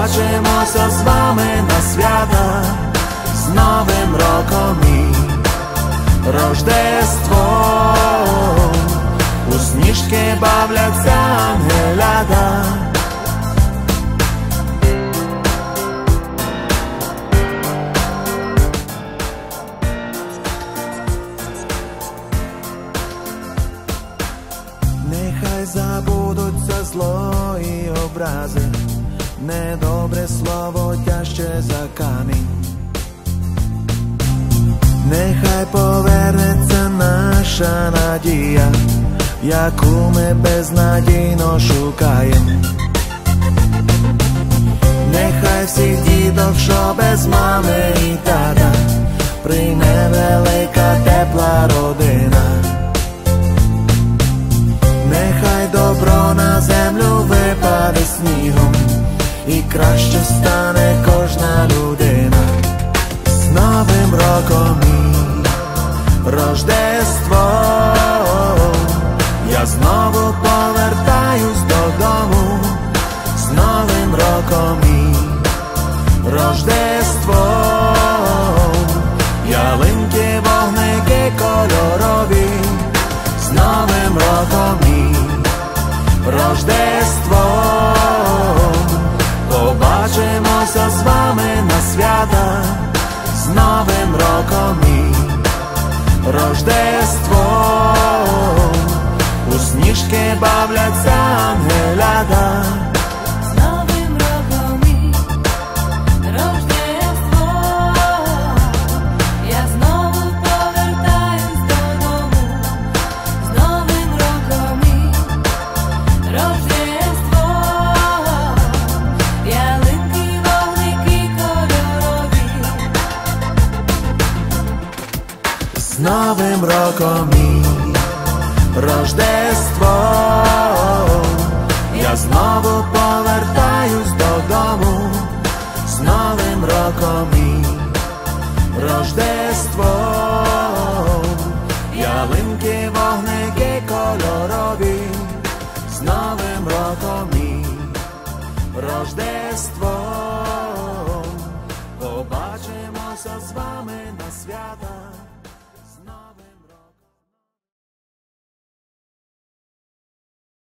побачимося з вами на свята, з Новим роком і Рождество, у сніжки бавляться ангеляда. Нехай забудуться зло і образи, недобре слово тяжче за камінь. Нехай повернеться наша надія, яку ми безнадійно шукаємо. Нехай всіх діток, що без мами і тата, прийме велика тепла родина. Нехай добро на землю випаде снігом, і краще стане кожна людина. З Новим роком і Рождество, я знову повертаюсь додому, з Новим роком і Рождество, ялинки, вогники кольорові, з Новим роком і Рождество, Рождество, у сніжки бавляться ангеляда. З Новим роком і Рождество, я знову повертаюсь додому, з Новим роком і Рождество, ялинки, вогники кольорові, з Новим роком і Рождество, побачимося з вами на свято.